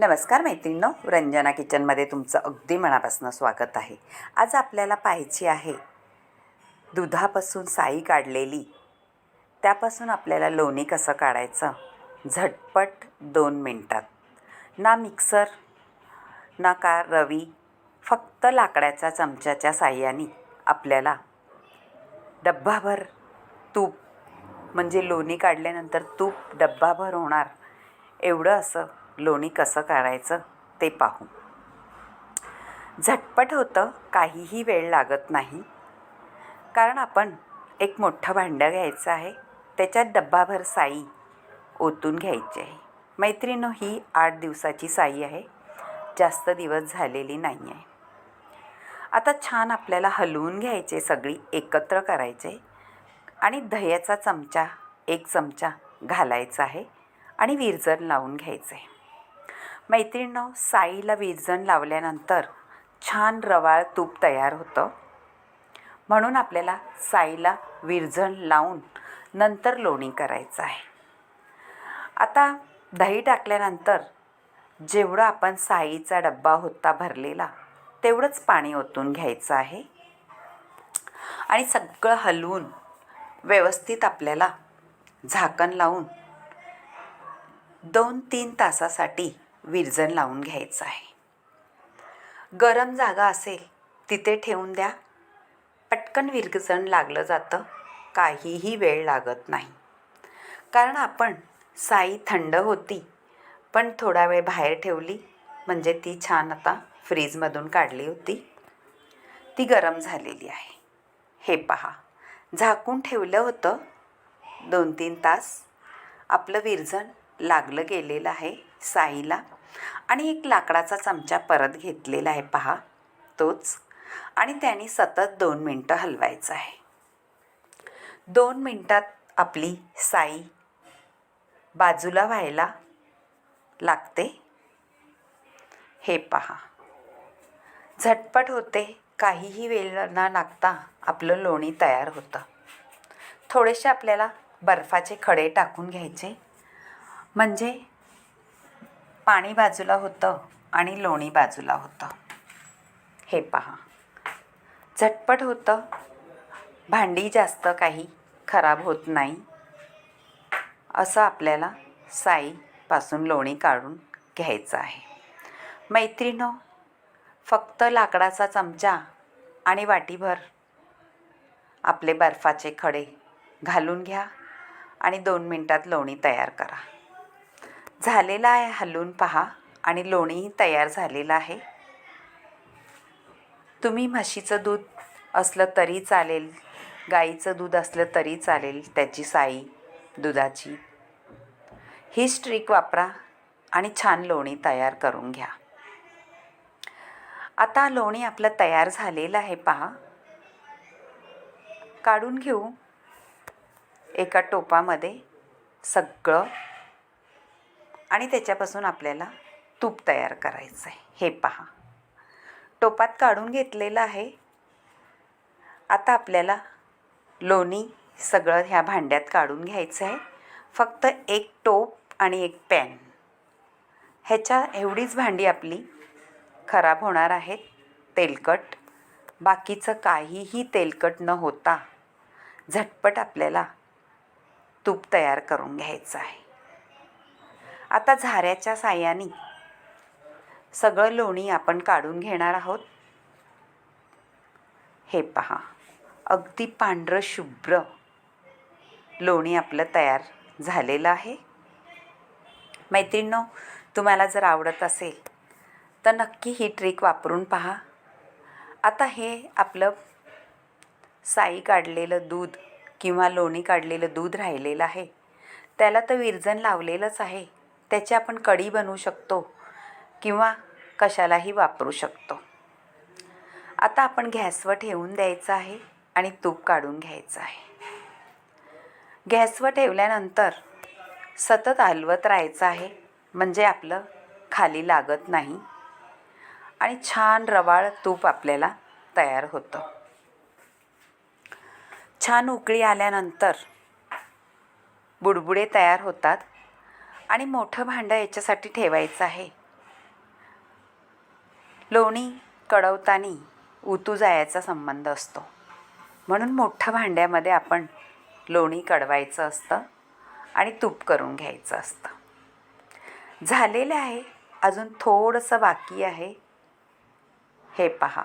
नमस्कार मैत्रिणींनो रंजना किचनमध्ये तुमचं अगदी मनापासून स्वागत आहे. आज आपल्याला पाहायची आहे दुधापासून साई काढलेली. त्यापासून आपल्याला लोणी कसं काढायचं? झटपट दोन मिनटात. ना मिक्सर ना का रवी फक्त लाकडाच्या चमच्याच्या साह्याने आपल्याला डब्बाभर तूप म्हणजे लोणी काढल्यानंतर तूप डब्बाभर होणार एवढं असं लोणी कसं काढायचं ते पाहू. झटपट होतं काहीही वेळ लागत नाही. कारण आपण एक मोठं भांडं घ्यायचं आहे त्याच्यात डब्बाभर साई ओतून घ्यायची आहे. मैत्रिणो ही आठ दिवसाची साई आहे जास्त दिवस झालेली नाही आहे आता छान आपल्याला हलवून घ्यायचे सगळी एकत्र करायचे आणि दह्याचा चमचा एक चमचा घालायचा आहे आणि विरजन लावून घ्यायचं. आहे मैत्रिणींनो साईला विरजण लावल्यानंतर छान रवाळ तूप तयार होतं. म्हणून आपल्याला साईला विरजण लावून नंतर लोणी करायचं आहे. आता दही टाकल्यानंतर जेवढं आपण साईचा डब्बा होता भरलेला तेवढंच पाणी ओतून घ्यायचं आहे. आणि सगळं हलवून व्यवस्थित आपल्याला झाकण लावून दोन तीन तासासाठी विरजण लावून घ्यायचं आहे. गरम जागा असेल तिथे ठेवून द्या. पटकन विरजण लागलं जातं काहीही वेळ लागत नाही. कारण आपण साई थंड होती पण थोडा वेळ बाहेर ठेवली म्हणजे ती छान आता फ्रीजमधून काढली होती. ती गरम झालेली आहे. हे पहा झाकून ठेवलं होतं दोन तीन तास. आपलं विरजण लागलं गेलेलं आहे साईला. आणि एक लाकडाचा चमचा परत घेतलेला आहे पहा. तोच. आणि त्याने सतत दोन मिनटं हलवायचं आहे. दोन मिनटात आपली साई बाजूला व्हायला लागते. हे पहा. झटपट होते. काहीही वेळ न लागता आपलं लोणी तयार होतं. थोडेसे आपल्याला बर्फाचे खडे टाकून घ्यायचे. म्हणजे पाणी बाजूला होतं आणि लोणी बाजूला होतं. हे पहा. झटपट होतं. भांडी जास्त काही खराब होत नाही. असं आपल्याला साईपासून लोणी काढून घ्यायचं आहे. मैत्रिणो फक्त लाकडाचा चमचा आणि वाटीभर आपले बर्फाचे खडे घालून घ्या आणि दोन मिनटात लोणी तयार करा. झालेला आहे हलवून पहा आणि लोणीही तयार झालेलं आहे. तुम्ही म्हशीचं दूध असलं तरी चालेल गाईचं दूध असलं तरी चालेल त्याची साई दुधाची. ही स्ट्रिक वापरा आणि छान लोणी तयार करून घ्या. आता लोणी आपलं तयार झालेलं आहे पहा. काढून घेऊ. एका टोपामध्ये सगळं आणि त्याच्यापासून आपल्याला तूप तयार करायचं आहे हे पहा. टोपात काढून घेतलेलं आहे. आता आपल्याला लोणी सगळं ह्या भांड्यात काढून घ्यायचं आहे फक्त एक टोप आणि एक पॅन. ह्याच्या एवढीच भांडी आपली खराब होणार आहेत. तेलकट. बाकीचं काहीही तेलकट न होता झटपट आपल्याला तूप तयार करून घ्यायचं आहे. आता झाऱ्याच्या साह्याने. सगळं लोणी आपण काढून घेणार आहोत. हे पहा अगदी पांढरं शुभ्र लोणी आपलं तयार झालेलं आहे. मैत्रिणींनो तुम्हाला जर आवडत असेल तर नक्की ही ट्रिक वापरून पहा. आता हे आपलं साई काढलेलं दूध किंवा लोणी काढलेलं दूध राहिलेलं आहे. त्याला तर विरजन लावलेलंच आहे. त्याची आपण कढी बनवू शकतो किंवा कशालाही वापरू शकतो. आता आपण गॅसवर ठेवून द्यायचं आहे आणि तूप काढून घ्यायचं आहे. गॅसवर ठेवल्यानंतर सतत हलवत राहायचं आहे म्हणजे आपलं खाली लागत नाही आणि छान रवाळ तूप आपल्याला तयार होतं. छान उकळी आल्यानंतर बुडबुडे तयार होतात. आणि मोठं भांडं याच्यासाठी ठेवायचं आहे. लोणी कढवताना उतू जायचा संबंध असतो. म्हणून मोठ्या भांड्यामध्ये आपण लोणी कढवायचं असतं आणि तूप करून घ्यायचं असतं. झालेलं आहे. अजून थोडंसं बाकी आहे. हे पहा.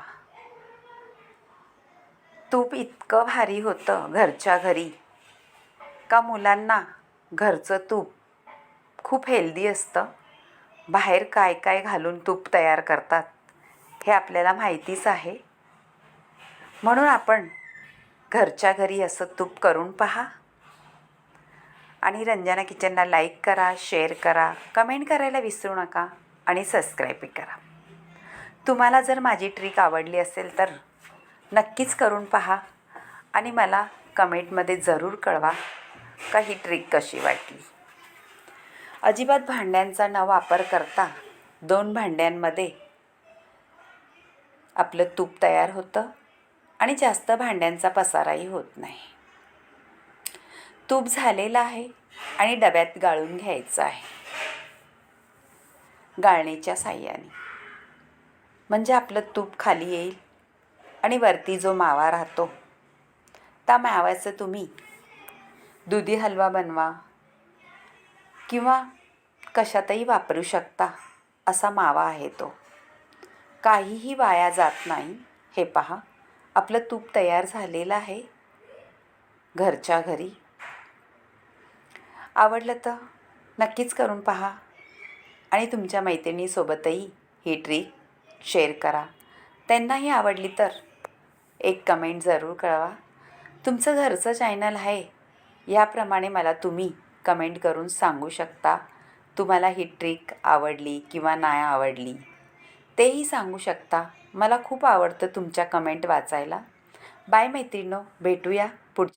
तूप इतकं भारी होतं घरच्या घरी. का मुलांना घरचं तूप खूप हेल्दी असतं. बाहेर काय काय घालून तूप तयार करतात हे आपल्याला माहितीच आहे. म्हणून आपण घरच्या घरी असं तूप करून पहा. आणि रंजना किचनला लाईक करा शेअर करा कमेंट करायला विसरू नका आणि सबस्क्राईबही करा. तुम्हाला जर माझी ट्रिक आवडली असेल तर नक्कीच करून पहा आणि मला कमेंटमध्ये जरूर कळवा का ही ट्रिक कशी वाटली. अजिबात भांड्यांचा न वापर करता दोन भांड्यांमध्ये आपलं तूप तयार होतं आणि जास्त भांड्यांचा पसाराही होत नाही. तूप झालेलं आहे आणि डब्यात गाळून घ्यायचं आहे. गाळणीच्या साह्याने. म्हणजे आपलं तूप खाली येईल आणि वरती जो मावा राहतो त्या माव्याचं तुम्ही दुधी हलवा बनवा किंवा कशातही वापरू शकता असा मावा आहे तो. काहीही वाया जात नाही. हे पहा आपलं तूप तयार झालेलं आहे घरच्या घरी. आवडलं तर नक्कीच करून पहा आणि तुमच्या मैत्रिणीसोबतही ही ट्रिक शेअर करा. त्यांनाही आवडली तर एक कमेंट जरूर कळवा. तुमचं घरचं चॅनल आहे याप्रमाणे मला तुम्ही कमेंट करून सांगू शकता. तुम्हाला ही ट्रिक आवडली किंवा नाही आवडली तेही सांगू शकता. मला खूप आवडतं तुमच्या कमेंट वाचायला. बाय मैत्रिणो भेटूया पुढच्या